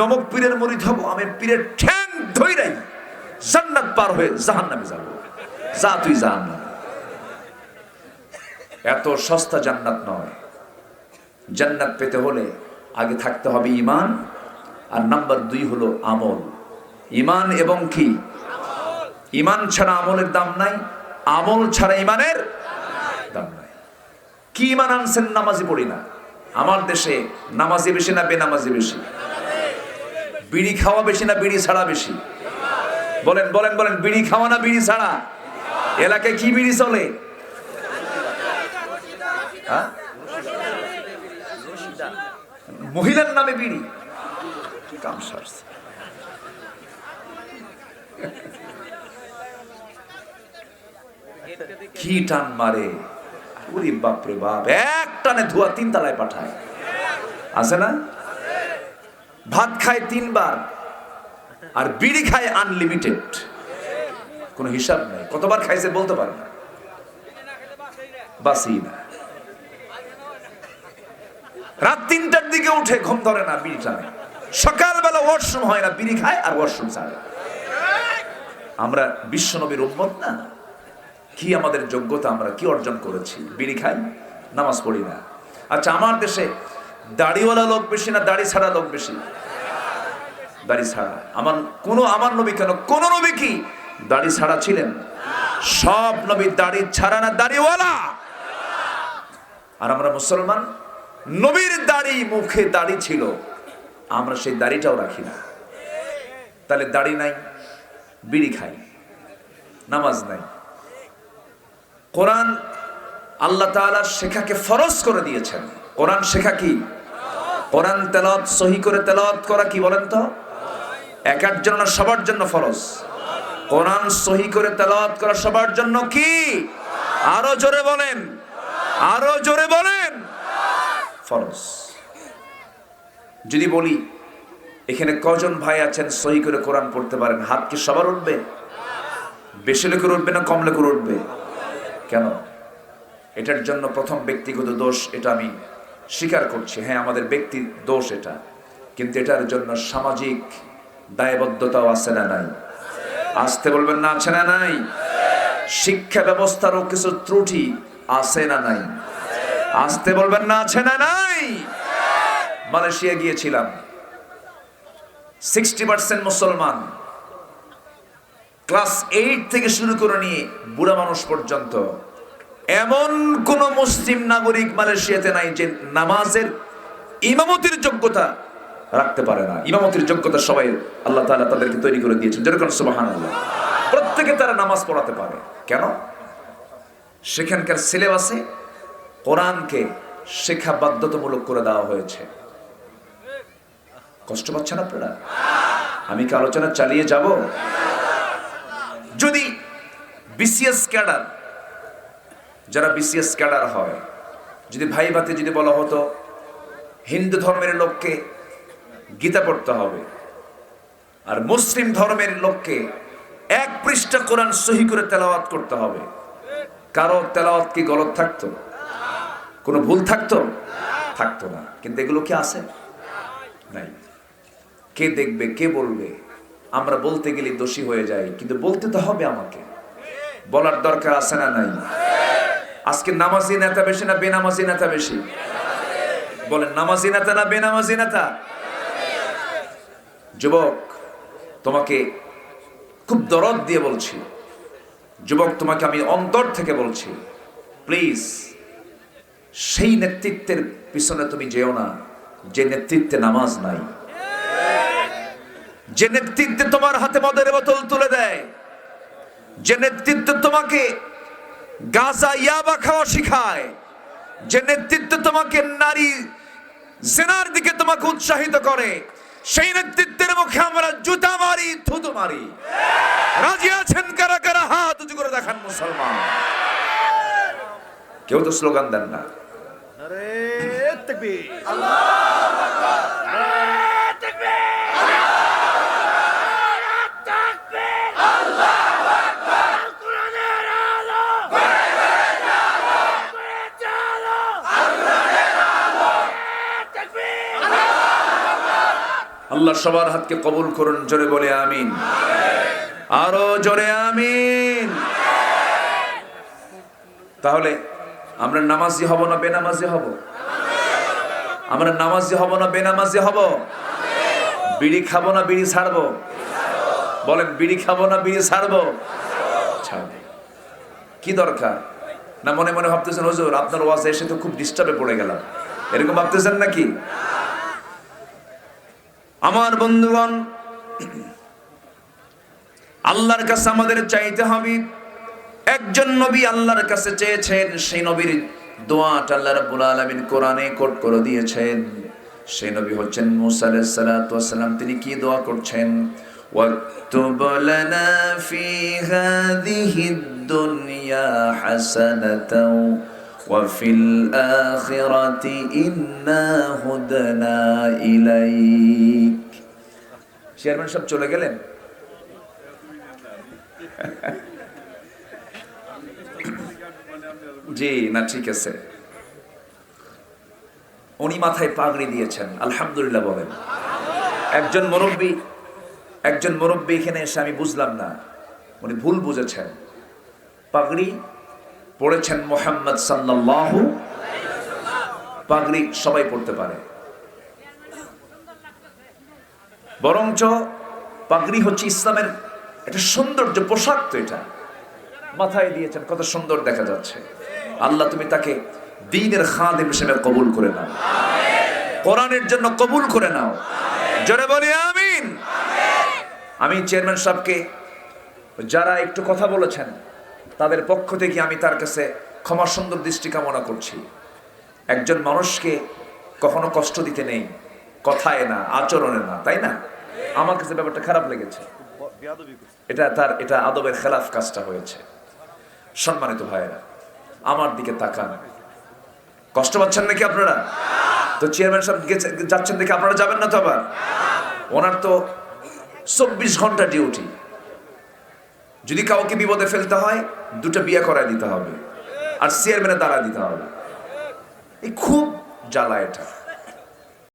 অমুক পীরের মরিদ হব, আমি পীরের ঠ্যাং ধইরাই জান্নাত পার হয়ে জাহান্নামে যাব। যা তুই জাহান্নাম। এত সস্তা জান্নাত নয়। জান্নাত পেতে হলে আগে থাকতে হবে ইমান আর নাম্বার দুই হলো আমল। ইমান এবং কি? ইমান ছাড়া আমলের দাম নাই, আমল ছাড়া ইমানের দাম নাই। কি ইমান আনছেন নামাজি পড়ি না। আমার দেশে নামাজি বেশি না বেনামাজি বেশি? বিড়ি খাওয়া বেশি না বিড়ি ছাড়া বেশি? বলেন বলেন বলেন, বিড়ি খাওয়া না বিড়ি ছাড়া? এলাকায় কি বিড়ি চলে? হ্যাঁ? মহিলার নামে বিড়ি। কি টান মারে? বাপরে বাপ, এক টানে ধোয়া তিন তলায় পাঠায়। আছে না? ভাত খায় তিনবার আর বিড়ি খায় আনলিমিটেড কোনো হিসাব নাই। কতবার খাইছে বলতে পারে না। বাসি না। রাত তিনটার দিকে উঠে ঘুম ধরে না, বিড়ি টানে। সকালবেলা ওয়াশরুম হয় না, বিড়ি খায় আর ওয়াশরুম ছাড়ে। আমরা বিশ্ব নবীর উম্মত না? কি আমাদের যোগ্যতা আমরা কি অর্জন করেছি? বিড়ি খাই? নামাজ পড়ি না। আচ্ছা আমার দেশে দাড়িওয়ালা লোক বেশি না, দাড়ি ছাড়া লোক বেশি? দাড়ি ছাড়া। আমার কোন, আমার নবী কেন? কোন নবী কি দাড়ি ছাড়া ছিলেন? সব নবী দাড়ি ছাড়া না, দাড়িওয়ালা? আর আমরা মুসলমান, নবীর দাড়ি মুখে দাড়ি ছিল, আমরা সেই দাড়িটাও রাখি না। তাহলে দাড়ি নাই, বিড়ি খাই, নামাজ নাই। কোরআন আল্লাহ তাআলা শেখাকে ফরজ করে দিয়েছেন। কোরআন শেখা কি? কোরআন তেলাওয়াত, সহি করে তেলাওয়াত করা কি বলেন তো? এক একজন না সবার জন্য ফরজ। কোরআন সহি করে তেলাওয়াত করা সবার জন্য কি? আরও জোরে বলেন। আরও জোরে বলেন। ফরজ। যদি বলি, এখানে কজন ভাই আছেন, সহি করে কোরআন পড়তে পারেন? হাত কি সবার উঠবে? বেশি লোকের উঠবে না কম লোকের উঠবে? কেন? এটার জন্য প্রথম ব্যক্তিগত দোষ, এটা আমি স্বীকার করছি হ্যাঁ আমাদের ব্যক্তি দোষ এটা, কিন্তু এটার জন্য সামাজিক দায়বদ্ধতাও আছে না নাই? আসতে বলবেন না, আছে না নাই? শিক্ষা ব্যবস্থারও কিছু ত্রুটি আছে না নাই? আসতে বলবেন না, আছে না নাই? মালয়েশিয়া গিয়েছিলাম। সিক্সটি পার্সেন্ট মুসলমান। ক্লাস এইট থেকে শুরু করে নিয়ে বুড়া মানুষ পর্যন্ত। এমন কোন মুসলিম নাগরিক মালয়েশিয়াতে নাই যে নামাজের ইমামতির যোগ্যতা রাখতে পারে না। ইমামতির যোগ্যতা সবাই আল্লাহ তাআলা তাদেরকে তৈরি করে দিয়েছেন। যেরকম সুবহানাল্লাহ। প্রত্যেকে তারা নামাজ পড়াতে পারে। কেন? সেখানকার সিলেবাসে কোরআনকে শেখা বাধ্যতামূলক করে দেওয়া হয়েছে। কষ্ট পাচ্ছেন আপনারা? আমি কি আলোচনা চালিয়ে যাব? যদি বিসিএস ক্যাডার যারা বিসিএস ক্যাডার হয়, যদি ভাই ভাতে যদি বলা হতো, হিন্দু ধর্মের লোককে গীতা পড়তে হবে, আর মুসলিম ধর্মের লোককে এক পৃষ্ঠা কোরআন সহি করে তেলাওয়াত করতে হবে, কারও তেলাওয়াত কি গলত থাকতো? কোনো ভুল থাকতো? থাকতো না। কিন্তু এগুলো কি আছে? নাই। কে দেখবে, কে বলবে? আমরা বলতে গেলে দোষী হয়ে যাই, কিন্তু বলতে তো হবে আমাকে। বলার দরকার আছে না নাই? আজকে নামাজি নেতা বেশি না বেনামাজি নেতা বেশি? বলেন, নামাজি নেতা না বেনামাজি নেতা? যুবক, তোমাকে খুব দরদ দিয়ে বলছি। যুবক, তোমাকে আমি অন্তর থেকে বলছি। প্লিজ, সেই নেতৃত্বের পিছনে তুমি যেও না, যে নেতৃত্বে নামাজ নাই। যে নেতৃত্বে তোমার হাতে মদের বোতল তুলে দেয়, যে নেতৃত্ব তোমাকে গাজা ইয়াবা খাওয়া শিখায় যে নেতৃত্ব তোমাকে নারী জেনার দিকে তোমাকে উৎসাহিত করে সেই নেতৃত্বের মুখে আমরা জুতা মারি থুতু মারি। রাজি আছেন কারা কারা? হাত উঁচু করে দেখান মুসলমান। কেউ তো স্লোগান দেন না। আল্লাহ আল্লাহ সবার হাতকে কবুল করুন, জোরে বলে আমিন। আরও জোরে আমিন। তাহলে আমরা নামাজি হব না বেনামাজি হব? আমরা নামাজি হব না বেনামাজি হব? বিড়ি খাব না বিড়ি ছাড়বো? বলেন, বিড়ি খাব না বিড়ি ছাড়বো? কি দরকার? না, মনে মনে ভাবতেছেন, হুজুর, আপনার ওয়াজে এসে তো খুব ডিস্টার্বে পড়ে গেলাম। এরকম ভাবতেছেন নাকি? আমার বন্ধুগণ আল্লাহর কাছে আমাদের চাইতে হবে একজন নবী আল্লাহর কাছে চেয়েছেন সেই নবীর দোয়াটা আল্লাহ রাব্বুল আলামিন কোরআনে কোট করে দিয়েছেন সেই নবী হচ্ছেন মুসা আলাইহিস সালাতু ওয়াস সালাম তিনি কি দোয়া করছেন واكتب لنا في هذه الدنيا حسنة وفي الآخرة إنا هدنا إليك চেয়ারম্যান সব চলে গেলেন জি না ঠিক আছে উনি মাথায় পাগড়ি দিয়েছেন আলহামদুলিল্লাহ বলেন একজন মুরব্বী একজন মুরব্বী এখানে এসে আমি বুঝলাম না উনি ভুল বুঝেছেন পাগড়ি পড়েছেন মোহাম্মদ সাল্লাল্লাহু, পাগড়ি সবাই পড়তে পারে। বরঞ্চ পাগড়ি হচ্ছে ইসলামের একটা সৌন্দর্য, পোশাক তো এটা। মাথায় দিয়েছেন, কত সুন্দর দেখা যাচ্ছে। আল্লাহ তুমি তাকে দিনের খাদেম হিসেবে কবুল করে নাও। কোরআনের জন্য কবুল করে নাও। জোরে বলি, আমিন। আমি চেয়ারম্যান সাহেবকে যারা একটু কথা বলেছেন তাদের পক্ষ থেকে আমি তার কাছে ক্ষমা সুন্দর দৃষ্টি কামনা করছি। একজন মানুষকে কখনো কষ্ট দিতে নেই, কথায় না, আচরণে না, তাই না? আমার কাছে ব্যাপারটা খারাপ লেগেছে। এটা তার, এটা আদবের খেলাফ কাজটা হয়েছে। সম্মানিত ভাইয়েরা, আমার দিকে তাকান। কষ্ট পাচ্ছেন নাকি আপনারা? তো চেয়ারম্যান সাহেব যাচ্ছেন দেখে আপনারা যাবেন না তো আবার? ওনার তো চব্বিশ ঘণ্টা ডিউটি যদি কাউকে বিপদে ফেলতে হয়, দুটো বিয়ে করায় দিতে হবে। আর চেয়ারম্যানের দ্বারা দিতে হবে। এই খুব জ্বালা এটা।